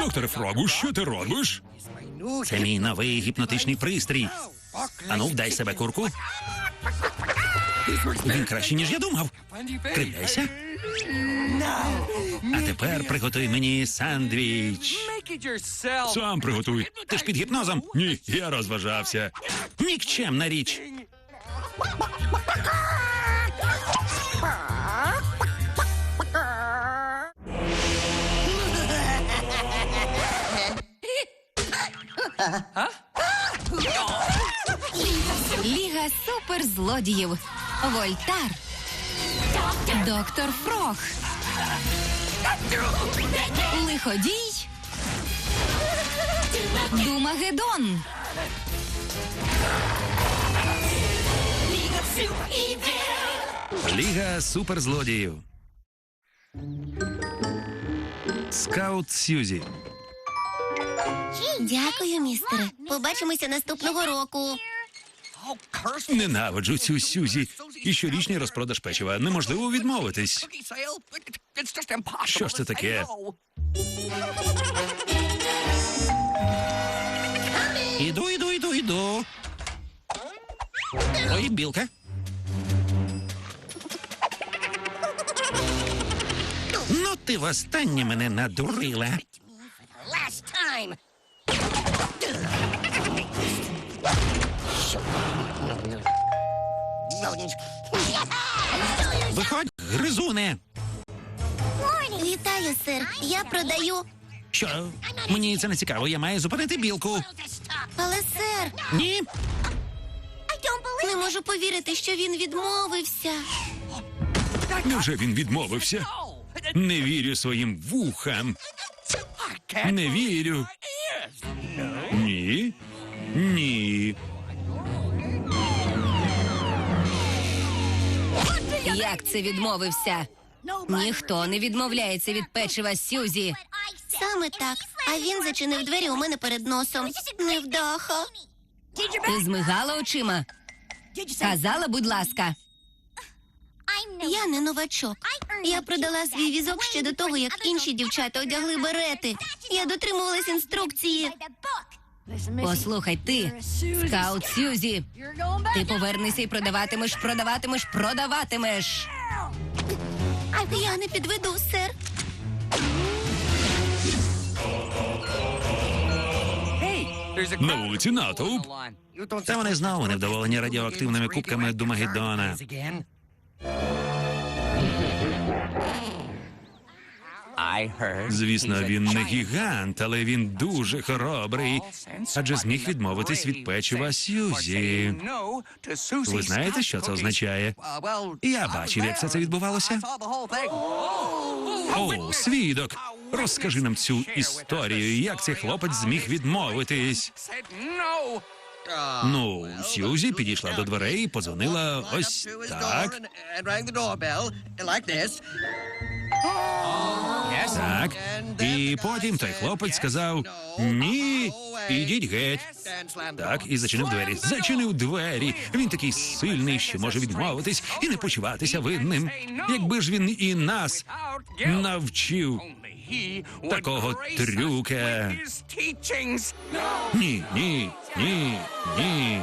Докторе Фрогу, що ти робиш? Це мій новий гіпнотичний пристрій. Ану, вдай себе курку. Він краще, ніж я думав. Кривляйся. А тепер приготуй мені сандвіч. Сам приготуй. Ти ж під гіпнозом. Ні, я розважався. Нікчемна річ. Ліга суперзлодіїв. Вольтар. Доктор Фрох. Лиходій. Думагедон. Ліга суперзлодіїв. Скаут Сьюзі. Дякую, містере. Побачимося наступного року. Ненавиджу цю Сюзі. І щорічний розпродаж печива. Неможливо відмовитись. Що ж це таке? Іду, іду, іду, іду. Ой, білка. Ну, ти востаннє мене надурила. Виходь, гризуне. Вітаю, сир. Я продаю. Що? Мені це не цікаво, я маю зупинити білку. Але сир, Ні? не можу повірити, що він відмовився. Невже він відмовився? Не вірю своїм вухам. Не вірю. Ні. Як це відмовився? Ніхто не відмовляється від печива Сюзі. Саме так. А він зачинив двері у мене перед носом. Невдаха. Ти змигала очима. Казала, будь ласка. Я не новачок. Я продала свій візок ще до того, як інші дівчата одягли берети. Я дотримувалась інструкції. Послухай, ти, скаут Сюзі. Ти повернешся і продаватимеш, продаватимеш, продаватимеш. Я не підведу, сер. На вулиці натовп. Та вони знову невдоволені радіоактивними кубками Думагеддона. Звісно, він не гігант, але він дуже хоробрий. Адже зміг відмовитись від печива Сьюзі. Ви знаєте, що це означає? Я бачив, як все це відбувалося. О, свідок! Розкажи нам цю історію, як цей хлопець зміг відмовитись. Ну, Сьюзі підійшла до дверей і подзвонила ось так. Так. І потім той хлопець сказав: Ні, ідіть геть. Так, і зачинив двері. Зачинив двері. Він такий сильний, що може відмовитись і не почуватися винним. Якби ж він і нас навчив такого трюка. Ні, ні, ні, ні.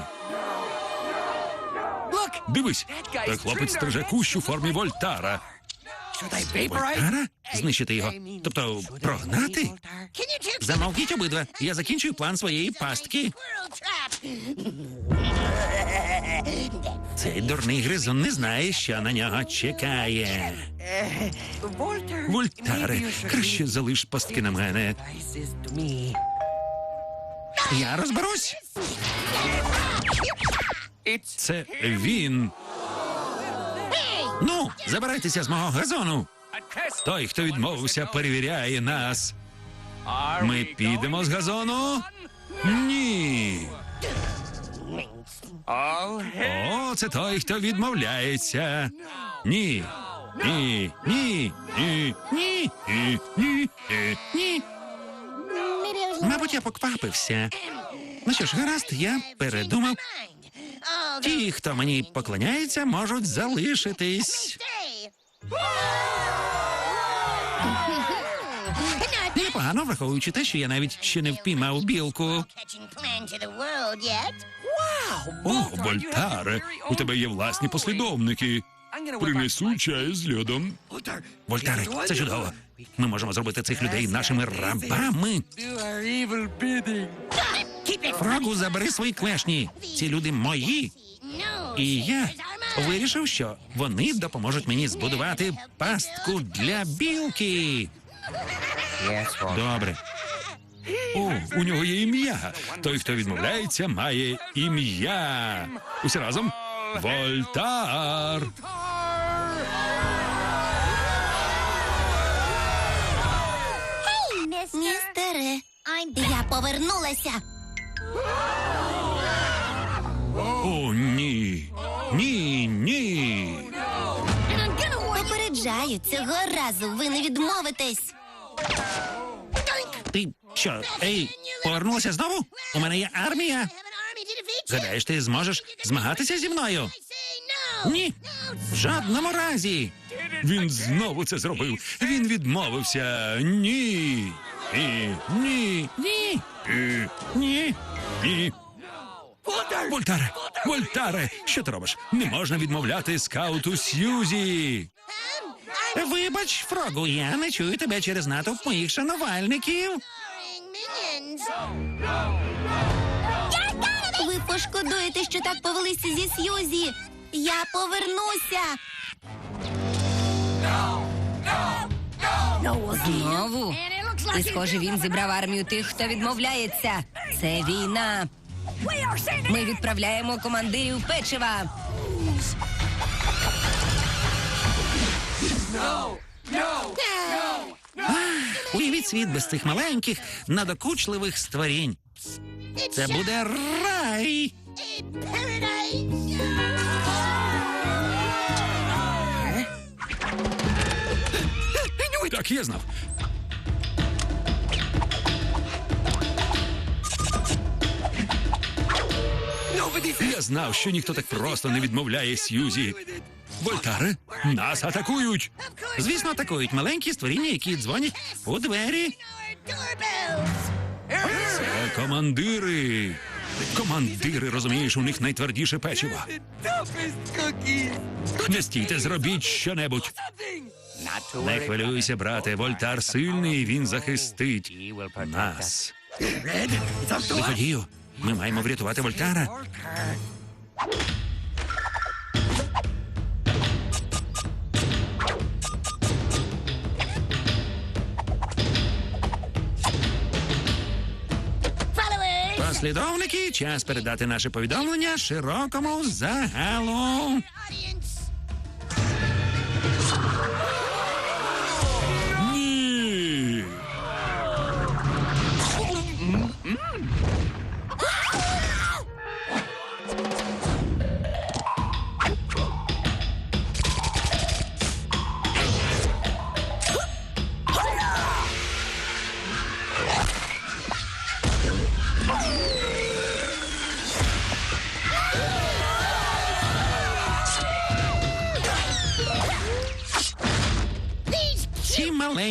Дивись, той хлопець стриже кущ у формі Вольтара. Вольтара? Знищити його. Тобто прогнати? Замовкіть обидва. Я закінчую план своєї пастки. Цей дурний гризун не знає, що на нього чекає. Вольтаре, краще залиш пастки на мене. Я розберусь. Це він. Ну, забирайтеся з мого газону. Той, хто відмовився, перевіряє нас. Ми підемо з газону? Ні. О, це той, хто відмовляється. Ні. Ні, ні, ні, ні, ні, ні, ні, ні. Мабуть, я поквапився. Ну що ж, гаразд, я передумав. Ті, хто мені поклоняється, можуть залишитись. Непогано, враховуючи те, що я навіть ще не впіймав білку. О, Вольтаре, у тебе є власні послідовники. Принесу чай з льодом. Вольтаре, це чудово. Ми можемо зробити цих людей нашими рабами. Фрогу, забери свої клешні. Ці люди мої. І я вирішив, що вони допоможуть мені збудувати пастку для білки. Добре. О, у нього є ім'я. Той, хто відмовляється, має ім'я. Усі разом. Вольтар. Містере, я повернулася. О, ні. Ні, ні. Попереджаю, цього разу ви не відмовитесь. Ти що, ей, повернулася знову? У мене є армія. Гадаєш, ти зможеш змагатися зі мною? Ні, в жодному разі. Він знову це зробив. Він відмовився. Ні. Ні. Ні. Ні. Ні. Ні. Вольтаре, Вольтаре, що ти робиш? Не можна відмовляти скауту Сьюзі. Вибач, Фрогу, я не чую тебе через натовп моїх шанувальників. Ви пошкодуєте, що так повелися зі Сьюзі. Я повернуся. Знову. І схоже, він зібрав армію тих, хто відмовляється. Це війна. Ми відправляємо командирів печива. Уявіть світ без цих маленьких, надокучливих створінь. Це буде рай. Так, я знав. Я знав, що ніхто так просто не відмовляє Сьюзі. Вольтаре, нас атакують. Звісно, атакують маленькі створіння, які дзвонять у двері. Це командири. Командири, розумієш, у них найтвердіше печиво. Не стійте, зробіть щонебудь. Не хвилюйся, брате. Вольтар сильний, він захистить нас. Виходію, ми маємо врятувати Вольтара. Послідовники, час передати наше повідомлення широкому загалу.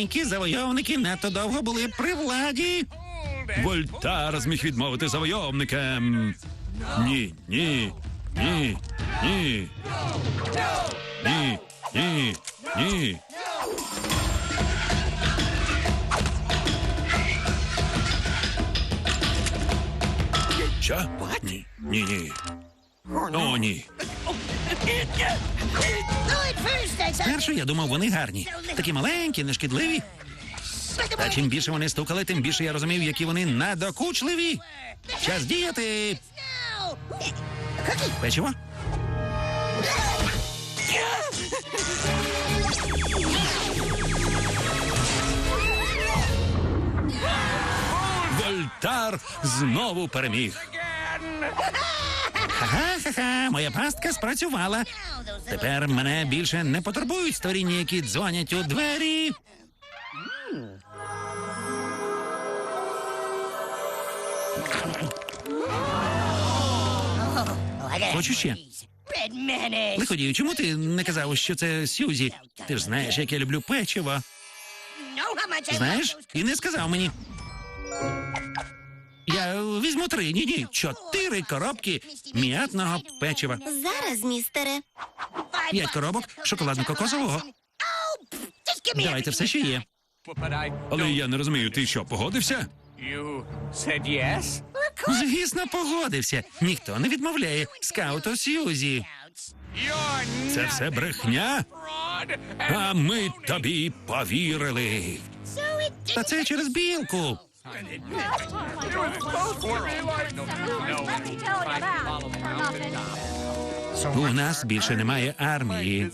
Маленькі завойовники надто довго були при владі. Вольтар зміг відмовити завойовникам. Ні, ні, ні, ні. Ні, ні, ні. Що? Ні, ні. О, ні. Спершу я думав, вони гарні. Такі маленькі, нешкідливі. Та чим більше вони стукали, тим більше я розумів, які вони надокучливі. Час діяти. Печиво? Вольтар знову переміг. Ха-ха-ха, моя пастка спрацювала. Тепер мене більше не потурбують створіння, які дзвонять у двері. Хочу ще. Лиходію, чому ти не казав, що це Сьюзі? Ти ж знаєш, як я люблю печиво. Знаєш, і не сказав мені. Я візьму три, ні, ні, чотири коробки м'ятного печива. Зараз, містере. П'ять коробок шоколадно-кокосового. Давайте все, що є. Але я не розумію, ти що, погодився? You said yes? Звісно, погодився. Ніхто не відмовляє. Скауту Сьюзі. Це все брехня, а ми тобі повірили. Та це через білку. У нас більше немає армії.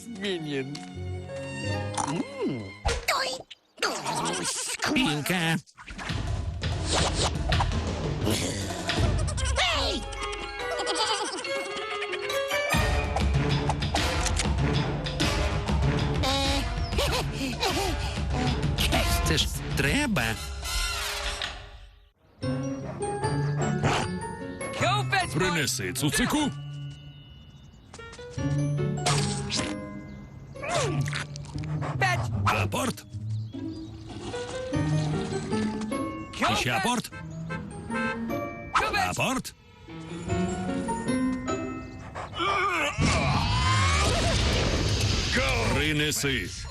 Білка. Це ж треба. Принеси цуцику. Апорт. Ще апорт. Апорт. Принеси.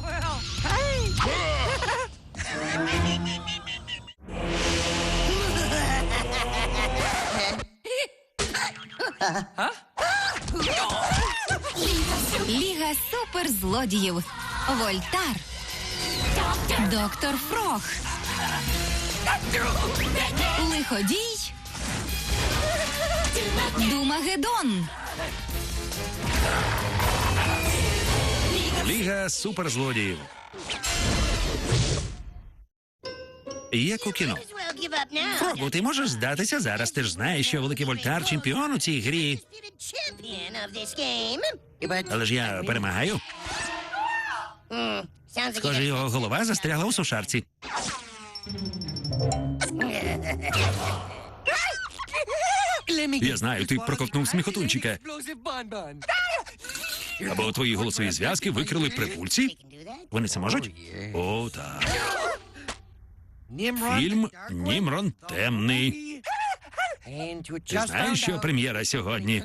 Ліга суперзлодіїв. Вольтар. Доктор Фрох. Лиходій. Думагедон. Ліга суперзлодіїв. Як у кіно. Фрогу, ти можеш здатися зараз. Ти ж знаєш, що великий вольтар чемпіон у цій грі. Але ж я перемагаю. Схоже, його голова застрягла у сушарці. Я знаю, ти проковтнув сміхотунчика. Або твої голосові зв'язки викрили прибульці. Вони це можуть? О, так. Фільм Німрон темний. Ти знаєш, що прем'єра сьогодні?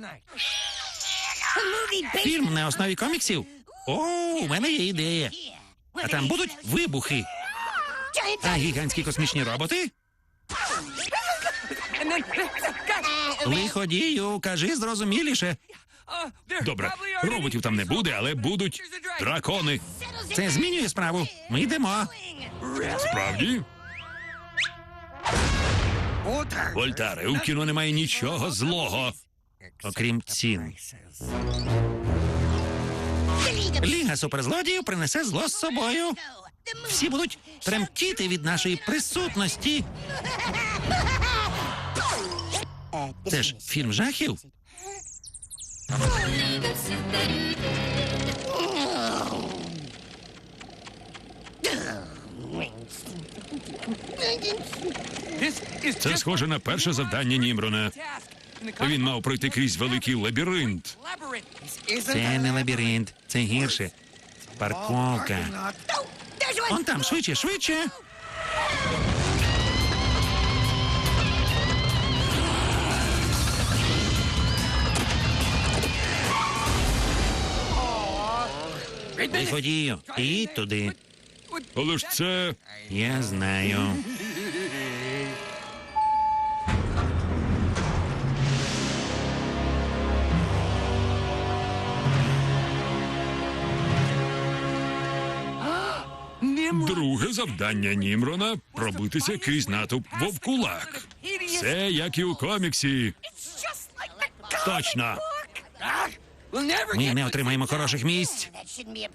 Фільм на основі коміксів? О, у мене є ідея. А там будуть вибухи. А гігантські космічні роботи? Лиходію, кажи зрозуміліше. Добре, роботів там не буде, але будуть дракони. Це змінює справу. Ми йдемо. Справді? Вольтаре, у кіно немає нічого злого, окрім цін. Ліга суперзлодіїв принесе зло з собою. Всі будуть тремтіти від нашої присутності. Це ж фільм жахів. Це схоже на перше завдання Німрона. Він мав пройти крізь великий лабіринт. Це не лабіринт, це гірше. Парковка. Он там, швидше, швидше. Виходію, і туди. Але ж це. Я знаю. Друге завдання Німрона пробитися крізь натовп вовкулак. Це як і у коміксі. Точно. We'll never Ми не отримаємо хороших місць.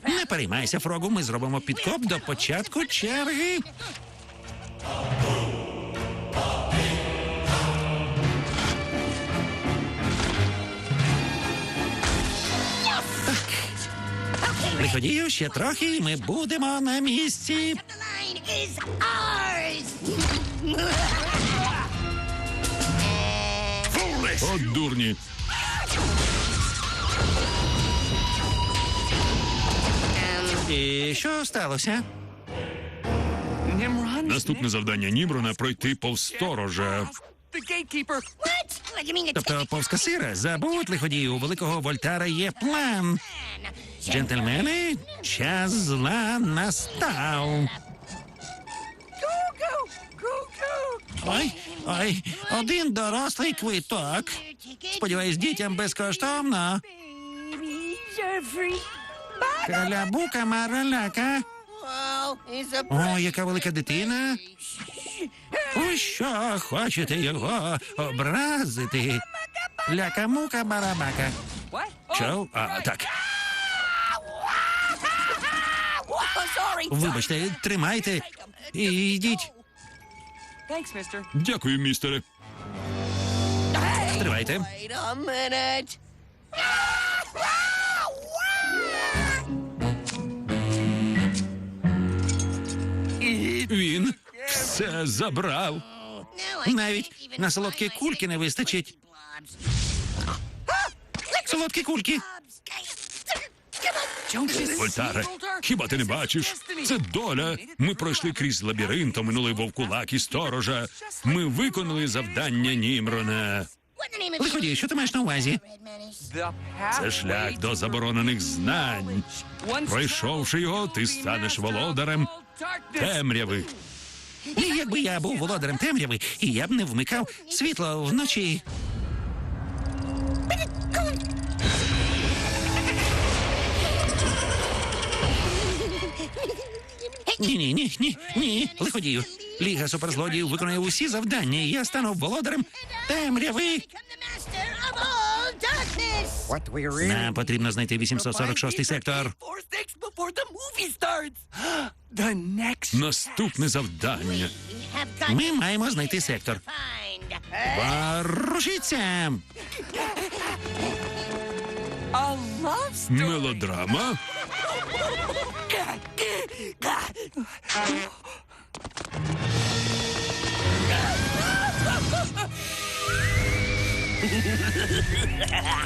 Не переймайся, Фрогу, ми зробимо підкоп до початку черги. Приходію ще трохи, і ми будемо на місці. От дурні. І що сталося? Наступне завдання Німрона пройти повз сторожа. Тобто повз касира, забудь лиходію, у великого Вольтара є план. Джентльмени, час зла настав. Ой, ой, один дорослий квиток. Сподіваюсь, дітям безкоштовно. Калябука мараляка. О, яка велика дитина. Ви що, хочете його образити? Ляка-мука барабака. What? Oh, Чо? А, так. Вибачте, тримайте. І йдіть. Дякую, містере. Тривайте. Він все забрав. Навіть на солодкі кульки не вистачить. Солодкі кульки. Вольтаре, хіба ти не бачиш? Це доля. Ми пройшли крізь лабіринт, оминули вовкулак і сторожа. Ми виконали завдання Німрона. Лиходій, що ти маєш на увазі? Це шлях до заборонених знань. Пройшовши його, ти станеш володарем темряви. І якби я був володарем темряви, і я б не вмикав світло вночі. Ні, ні, ні, ні, ні, лиходію. Ліга суперзлодіїв виконує усі завдання, і я стану володарем темряви. Нам потрібно знайти 846 сектор. Наступне завдання. Ми маємо знайти сектор. Ворушіться! Мелодрама.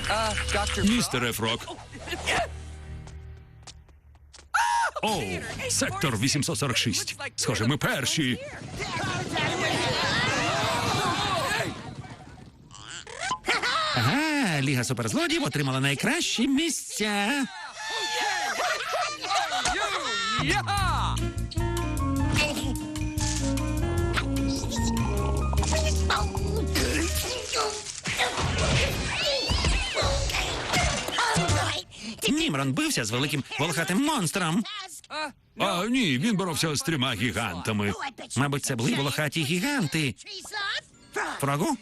Uh, Dr. О, сектор 846. Схоже, ми перші. Ага, Ліга суперзлодіїв отримала найкращі місця. Німрон бився з великим волохатим монстром. А ні, він боровся з трьома гігантами. Мабуть, це були волохаті гіганти. Фрогу?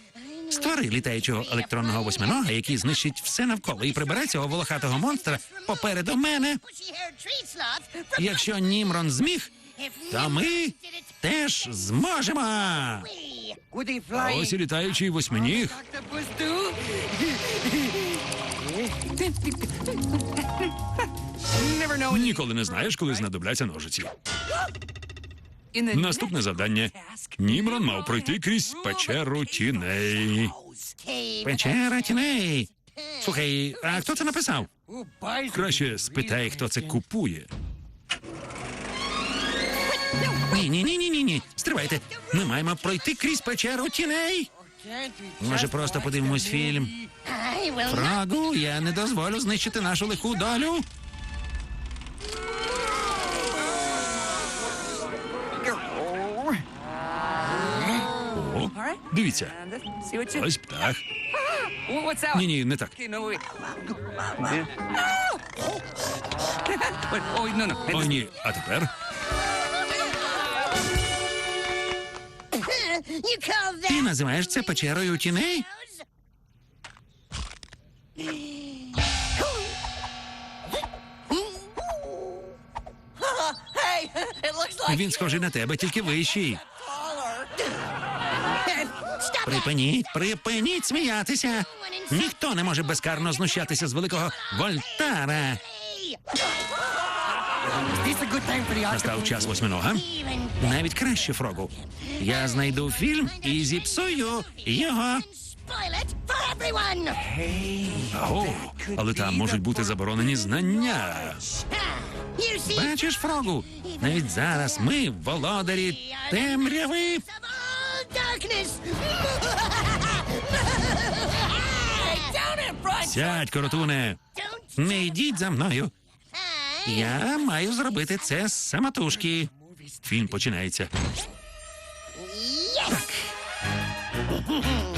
Створи літаючого електронного восьминога, який знищить все навколо і прибере цього волохатого монстра попереду мене. Якщо Німрон зміг, то ми теж зможемо. А ось і літаючий восьминіг. Ніколи не знаєш, коли знадобляться ножиці. Наступне завдання. Німрон мав пройти крізь печеру тіней. Печера тіней. Слухай, а хто це написав? Краще спитай, хто це купує. Ні, ні, ні, ні, ні, ні. Стривайте. Ми маємо пройти крізь печеру тіней. Може, просто подивимось фільм. Фрогу, я не дозволю знищити нашу лиху долю. Дивіться, ось птах. Ні, ні, не так. О, ні. А тепер Ти називаєш це печерою тіней? Він схожий на тебе, тільки вищий. Припиніть, припиніть сміятися. Ніхто не може безкарно знущатися з великого Вольтара. Настав час восьминога. Навіть краще, Фрогу. Я знайду фільм і зіпсую його. О, але там можуть бути заборонені знання. Бачиш, Фрогу? Навіть зараз ми володарі темряви darkness. Сядь, коротуне. Не йдіть за мною. Я маю зробити це з самотужки. Фільм починається. Так.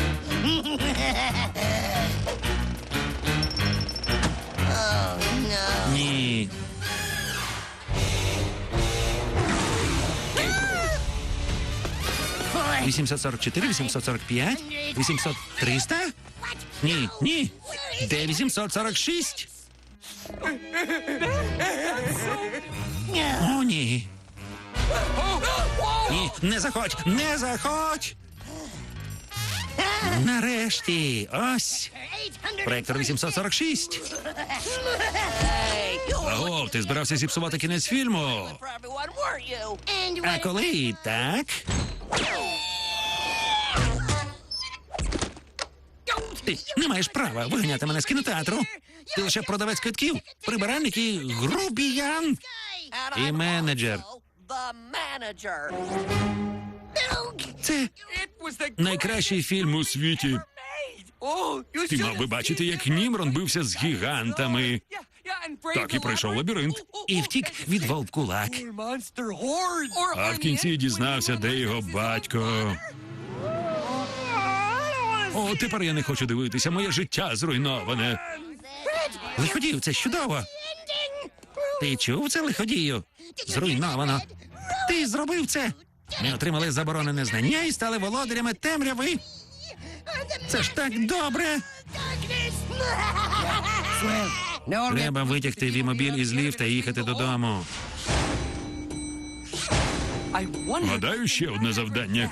844, 845, 800... 300? Ні, ні. Де 846? О, ні. Ні, не заходь, не заходь! Нарешті, ось. Проектор 846. Агов, ти збирався зіпсувати кінець фільму. А коли так? Ти не маєш права виганяти мене з кінотеатру. Ти лише продавець квитків, прибиральник і грубіян. І менеджер. Це найкращий фільм у світі. Ти мав би бачити, як. Німрон бився з гігантами. Так і пройшов лабіринт. І втік від вовкулак. А в кінці дізнався, де його батько. О, тепер я не хочу дивитися, моє життя зруйноване. Лиходію, це ж чудово. Ти чув це лиходію? Зруйновано. Ти зробив це. Ми отримали заборонене знання і стали володарями темряви. Це ж так добре. Треба витягти вімобіль із ліфта і їхати додому. Гадаю, ще одне завдання.